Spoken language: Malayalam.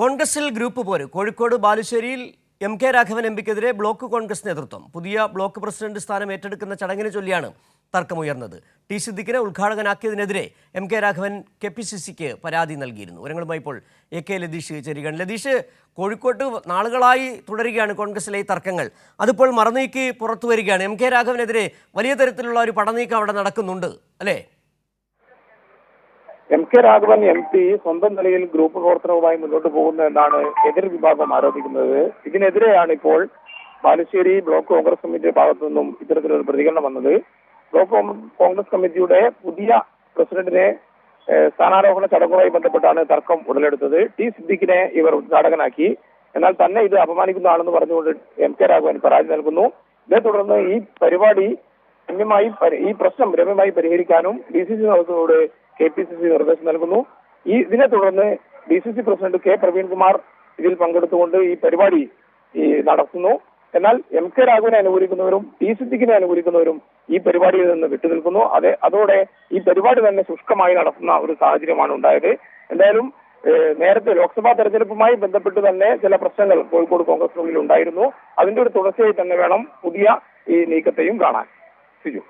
കോൺഗ്രസിൽ ഗ്രൂപ്പ് പോര്. കോഴിക്കോട് ബാലുശ്ശേരിയിൽ എം കെ രാഘവൻ എം പിക്കെതിരെ ബ്ലോക്ക് കോൺഗ്രസ് നേതൃത്വം. പുതിയ ബ്ലോക്ക് പ്രസിഡന്റ് സ്ഥാനം ഏറ്റെടുക്കുന്ന ചടങ്ങിനെ ചൊല്ലിയാണ് തർക്കമുയർന്നത്. ടി സിദ്ദിഖിനെ ഉദ്ഘാടകനാക്കിയതിനെതിരെ M K Raghavan K P C സിക്ക് പരാതി നൽകിയിരുന്നു. വിവരങ്ങളുമായി ഇപ്പോൾ എ കെ ലതീഷ് ചേരുകയാണ്. ലതീഷ് കോഴിക്കോട്ട് നാളുകളായി തുടരുകയാണ് കോൺഗ്രസിലെ ഈ തർക്കങ്ങൾ. അതിപ്പോൾ മറനീക്കി പുറത്തു വരികയാണ്. എം കെ രാഘവനെതിരെ വലിയ തരത്തിലുള്ള ഒരു പടനീക്കം അവിടെ നടക്കുന്നുണ്ട് അല്ലേ? M K Raghavan M P സ്വന്തം നിലയിൽ ഗ്രൂപ്പ് പ്രവർത്തനവുമായി മുന്നോട്ട് പോകുന്നു എന്നാണ് എതിർ വിഭാഗം ആരോപിക്കുന്നത്. ഇതിനെതിരെയാണ് ഇപ്പോൾ ബാലുശ്ശേരി ബ്ലോക്ക് കോൺഗ്രസ് കമ്മിറ്റിയുടെ ഭാഗത്തു നിന്നും ഇത്തരത്തിലൊരു പ്രതികരണം വന്നത്. ബ്ലോക്ക് കോൺഗ്രസ് കമ്മിറ്റിയുടെ പുതിയ പ്രസിഡന്റിനെ സ്ഥാനാരോഹണ ചടങ്ങുമായി ബന്ധപ്പെട്ടാണ് തർക്കം ഉടലെടുത്തത്. ടി സിദ്ദിഖിനെ ഇവർ ഉദ്ഘാടകനാക്കി. എന്നാൽ തന്നെ ഇത് അപമാനിക്കുന്നതാണെന്ന് പറഞ്ഞുകൊണ്ട് എം കെ രാഘവൻ പരാതി നൽകുന്നു. ഇതേ തുടർന്ന് ഈ പരിപാടി രമ്യമായി ഈ പ്രശ്നം രമ്യമായി പരിഹരിക്കാനും ഡി സി സി നേതൃത്വത്തോട് കെ പി സി സി നിർദ്ദേശം നൽകുന്നു. ഈ ഇതിനെ തുടർന്ന് D C C president K Praveenkumar ഇതിൽ പങ്കെടുത്തുകൊണ്ട് ഈ പരിപാടി ഈ നടത്തുന്നു. എന്നാൽ എം കെ രാഘവനെ അനുകൂലിക്കുന്നവരും ടി സിദ്ദിഖിനെ അനുകൂലിക്കുന്നവരും ഈ പരിപാടിയിൽ നിന്ന് വിട്ടുനിൽക്കുന്നു. അതെ അതോടെ ഈ പരിപാടി തന്നെ ശുഷ്കമായി നടത്തുന്ന ഒരു സാഹചര്യമാണ് ഉണ്ടായത്. എന്തായാലും നേരത്തെ ലോക്സഭാ തെരഞ്ഞെടുപ്പുമായി ബന്ധപ്പെട്ട് തന്നെ ചില പ്രശ്നങ്ങൾ കോഴിക്കോട് കോൺഗ്രസിനുള്ളിൽ ഉണ്ടായിരുന്നു. അതിന്റെ ഒരു തുടർച്ചയായി തന്നെ വേണം പുതിയ ഈ നീക്കത്തെയും കാണാൻ. സിജു.